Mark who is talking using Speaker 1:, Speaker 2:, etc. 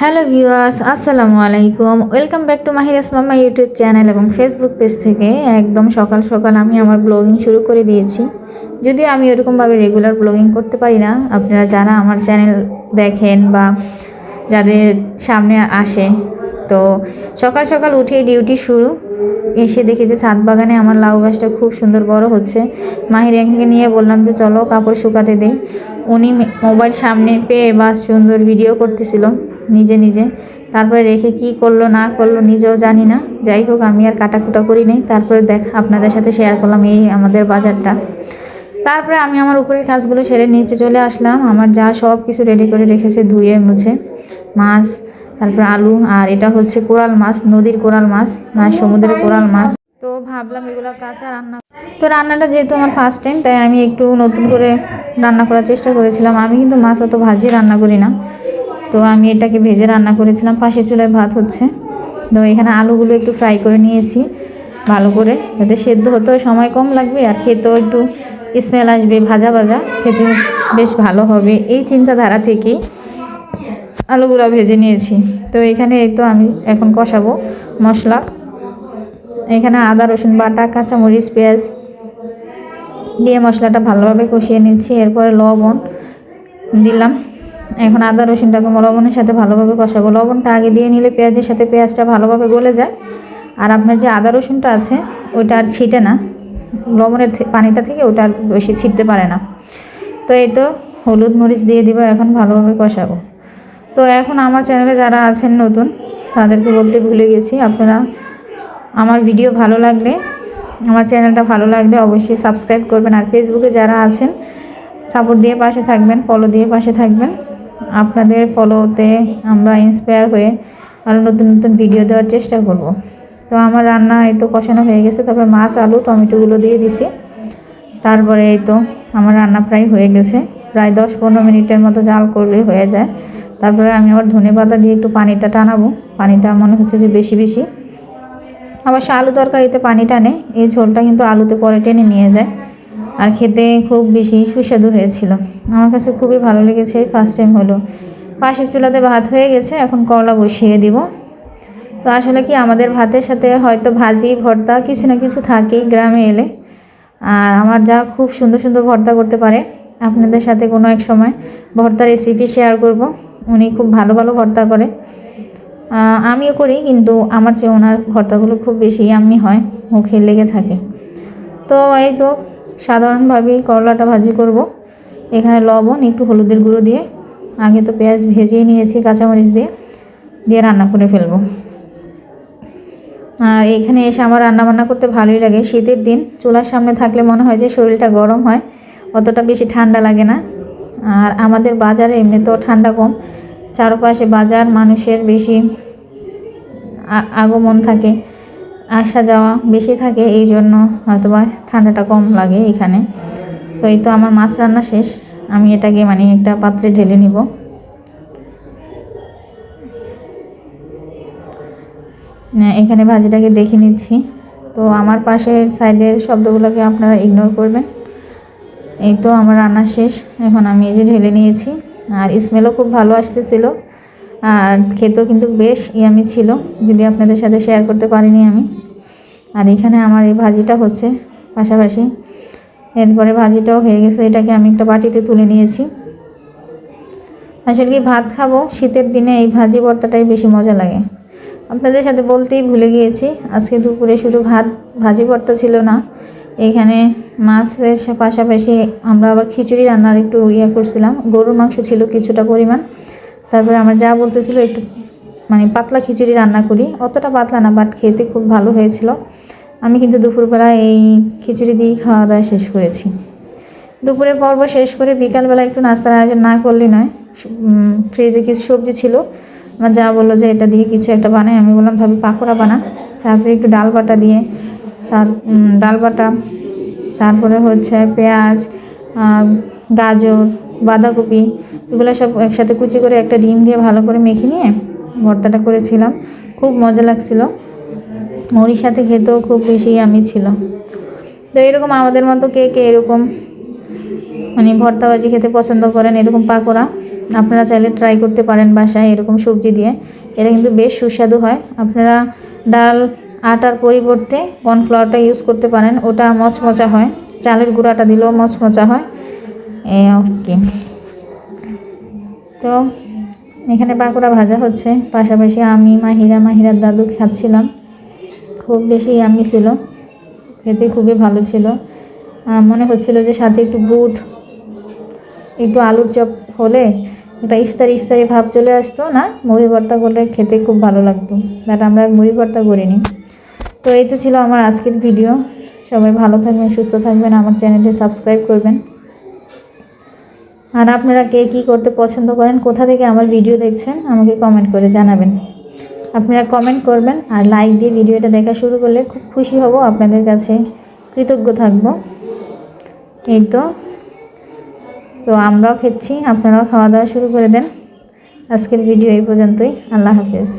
Speaker 1: Hello viewers আসসালামু আলাইকুম। Welcome back to Mahiras মামা ইউটিউব চ্যানেল এবং ফেসবুক পেজ থেকে। একদম সকাল সকাল আমি আমার ব্লগিং শুরু করে দিয়েছি। যদিও আমি ওরকমভাবে রেগুলার ব্লগিং করতে পারি না। আপনারা যারা আমার চ্যানেল দেখেন বা যাদের সামনে আসে, তো সকাল সকাল উঠে ডিউটি শুরু। এসে দেখি যে ছাদ বাগানে আমার লাউ গাছটা খুব সুন্দর বড় হচ্ছে। মাহির এখানে নিয়ে বললাম যে, চলো কাপড় শুকাতে দেই। উনি মোবাইল সামনে পেয়ে বা সুন্দর ভিডিও করতেছিল। নিজে নিজে। তারপরে রেখে কি করল, না করল নিজেও জানি না। যাই হোক, আমি আর কাটাকুটা করি নাই। তারপরে দেখ, আপনাদের সাথে শেয়ার করলাম এই আমাদের বাজারটা। তারপরে আমি আমার উপরের কাজগুলো সেরে নিচে চলে আসলাম। আমার যা সব কিছু রেডি করে রেখেছে, ধুয়ে মুছে। মাছ, তারপরে আলু, আর এটা হচ্ছে কোরাল মাছ, নদীর কোরাল মাছ, না, সমুদ্রের কোরাল মাছ। তো ভাবলাম এগুলো কাঁচা রান্না। তো রান্নাটা যেহেতু আমার ফার্স্ট টাইম তাই আমি একটু নতুন করে রান্না করার চেষ্টা করেছিলাম। আমি কিন্তু মাছ অত ভাজি রান্না করি না। তো আমি এটাকে ভেজে রান্না করেছিলাম। পাশে চুলায় ভাত হচ্ছে। তো এখানে আলুগুলো একটু ফ্রাই করে নিয়েছি ভালো করে। যাতে সেদ্ধ হতেও সময় কম লাগবে আর খেতেও একটু স্মেল আসবে, ভাজা ভাজা। খেতে বেশ ভালো হবে। এই চিন্তাধারা থেকেই আলুগুলো ভেজে নিয়েছি। তো এখানে তো আমি এখন কষাবো মশলা। এখানে আদা, রসুন বাটা, কাঁচামরিচ, পেঁয়াজ দিয়ে মশলাটা ভালোভাবে কষিয়ে নিচ্ছি। এরপরে লবণ দিলাম। এখন আদা রসুনটাকে লবণের সাথে ভালোভাবে কষাবো। লবণটা আগে দিয়ে নিলে পেঁয়াজের সাথে পেঁয়াজটা ভালোভাবে গলে যায়। আর আপনার যে আদা রসুনটা আছে, ওইটা আর ছিটে না। লবণের পানিটা থেকে ওটা আর বেশি ছিটতে পারে না। তো এই তো হলুদ মরিচ দিয়ে দিব, এখন ভালোভাবে কষাবো। তো এখন আমার চ্যানেলে যারা আছেন নতুন, তাদেরকে বলতে ভুলে গেছি, আপনারা আমার ভিডিও ভালো লাগলে, আমার চ্যানেলটা ভালো লাগলে অবশ্যই সাবস্ক্রাইব করবেন। আর ফেসবুকে যারা আছেন সাপোর্ট দিয়ে পাশে থাকবেন ফলো দিয়ে পাশে থাকবেন। আপনাদের ফলোতে আমরা ইন্সপায়ার হয়ে আরও নতুন নতুন ভিডিও দেওয়ার চেষ্টা করব। তো আমার রান্না এই তো কষানো হয়ে গেছে, তারপরে মাছ, আলু, টমেটোগুলো দিয়ে দিছি। তারপরে এই তো আমার রান্না প্রায় হয়ে গেছে। প্রায় দশ পনেরো মিনিটের মতো জাল করলে হয়ে যায়। তারপরে আমি আবার ধনে পাতা দিয়ে একটু পানিটা টানাবো। পানিটা মনে হচ্ছে যে বেশি বেশি। অবশ্য আলু তরকারিতে পানি টানে এই ঝোলটা কিন্তু আলুতে পরে টেনে নিয়ে যায়। আর খেতে খুব বেশি সুস্বাদু হয়েছিল। আমার কাছে খুবই ভালো লেগেছে ফার্স্ট টাইম হলো। পাশের চুলাতে ভাত হয়ে গেছে, এখন করলা বসিয়ে দিব। তো আসলে কি, আমাদের ভাতের সাথে হয়তো ভাজি, ভর্তা কিছু না কিছু থাকেই গ্রামে এলে। আর আমার যা খুব সুন্দর সুন্দর ভর্তা করতে পারে, আপনাদের সাথে কোনো এক সময় ভর্তা রেসিপি শেয়ার করব। উনি খুব ভালো ভালো ভর্তা করে। আমিও করি, কিন্তু আমার চেয়ে ওনার ভর্তাগুলো খুব বেশি আমি হয়, মুখে লেগে থাকে। তো এই তো সাধারণভাবেই করলাটা ভাজি করব। এখানে লবণ, একটু হলুদের গুঁড়ো দিয়ে। আগে তো পেঁয়াজ ভেজেই নিয়েছি, কাঁচামরিচ দিয়ে। দিয়ে রান্না করে ফেলব। আর এখানে এসে আমার রান্না বান্না করতে ভালোই লাগে। শীতের দিন চুলার সামনে থাকলে মনে হয় যে শরীরটা গরম হয়, অতটা বেশি ঠান্ডা লাগে না। আর আমাদের বাজারে এমনিতেও ঠান্ডা কম। চারপাশে বাজার মানুষের বেশি আগমন থাকে। আসা যাওয়া বেশি থাকে, এই জন্য হয়তোবা ঠান্ডাটা কম লাগে এখানে। তো এই তো আমার মাছ রান্না শেষ। আমি এটাকে মানে একটা পাত্রে ঢেলে নিব। এখানে ভাজিটাকে দেখে নিচ্ছি। তো আমার পাশের সাইডের শব্দগুলোকে আপনারা ইগনোর করবেন। এই তো আমার রান্না শেষ। এখন আমি এই যে ঢেলে নিয়েছি। আর স্মেলও খুব ভালো আসতেছিল। আর খেতেও কিন্তু বেশ ইয়ামি ছিল, যদি আপনাদের সাথে শেয়ার করতে পারিনি আমি। আর এখানে আমার এই ভাজিটা হচ্ছে পাশাপাশি। এরপরে ভাজিটাও হয়ে গেছে, এটাকে আমি একটা বাটিতে তুলে নিয়েছি। আসলে কি ভাত খাব? শীতের দিনে এই ভাজি ভর্তাটাই বেশি মজা লাগে। আপনাদের সাথে বলতেই ভুলে গিয়েছি, আজকে দুপুরে শুধু ভাত, ভাজি ভর্তা ছিল না। এখানে মাছের পাশাপাশি আমরা আবার খিচুড়ি রান্নার একটু ইয়ে করছিলাম। গরুর মাংস ছিল কিছুটা পরিমাণ। তারপরে আমার যা বলতেছিল একটু মানে পাতলা খিচুড়ি রান্না করি। অতটা পাতলা না বাট খেতে খুব ভালো হয়েছিল। আমি কিন্তু দুপুরবেলা এই খিচুড়ি দিয়েই খাওয়া দাওয়া শেষ করেছি। দুপুরের পর্ব শেষ করে বিকালবেলা একটু নাস্তার আয়োজন না করলে নয় ফ্রিজে কিছু সবজি ছিল। আমার যা বলল যে এটা দিয়ে কিছু একটা বানাই, আমি বললাম ভাবি পাকোড়া বানা। তারপরে একটু ডাল বাটা দিয়ে, তার ডাল বাটা, তারপরে হচ্ছে পেঁয়াজ গাজর বাঁধাকপি, এগুলো সব একসাথে কুচি করে একটা ডিম দিয়ে ভালো করে মেখে নিয়ে ভর্তাটা করেছিলাম। খুব মজা লাগছিল। মুড়ির সাথে খেতেও খুব বেশি আমি ছিল। তো এরকম আমাদের মতো কে কে এরকম মানে ভর্তা ভাজি খেতে পছন্দ করেন, এরকম পাকোড়া, আপনারা চাইলে ট্রাই করতে পারেন বাসায় এরকম সবজি দিয়ে। এটা কিন্তু বেশ সুস্বাদু হয়। আপনারা ডাল আটার পরিবর্তে কর্নফ্লাওয়ারটা ইউজ করতে পারেন। ওটা মচমচা হয়। চালের গুঁড়াটা দিলেও মচমচা হয়। ওকে তো এখানে পাকোড়া ভাজা হচ্ছে। পাশাপাশি আমি মাহিরা, মাহিরার দাদু খাচ্ছিলাম। খুব বেশি আমি ছিল। খেতে খুবই ভালো ছিল। মনে হচ্ছিল যে সাথে একটু বুট, একটু আলুর চপ হলে একটা ইফতারি ইফতারি ভাব চলে আসতো না? মুড়ি ভর্তা করলে খেতে খুব ভালো লাগতো। বাট আমরা মুড়ি ভর্তা করিনি। তো এই তো ছিল আমার আজকের ভিডিও সবাই ভালো থাকবেন, সুস্থ থাকবেন। আমার চ্যানেলটি সাবস্ক্রাইব করবেন। আর আপনারা কে কী করতে পছন্দ করেন, কোথা থেকে আমার ভিডিও দেখছেন, আমাকে কমেন্ট করে জানাবেন। আপনারা কমেন্ট করবেন আর লাইক দিয়ে ভিডিওটা দেখা শুরু করলে খুব খুশি হব, আপনাদের কাছে কৃতজ্ঞ থাকব। এই তো। তো আমরাও খেচ্ছি, আপনারাও খাওয়া দাওয়া শুরু করে দেন। আজকের ভিডিও এই পর্যন্তই, আল্লাহ হাফেজ।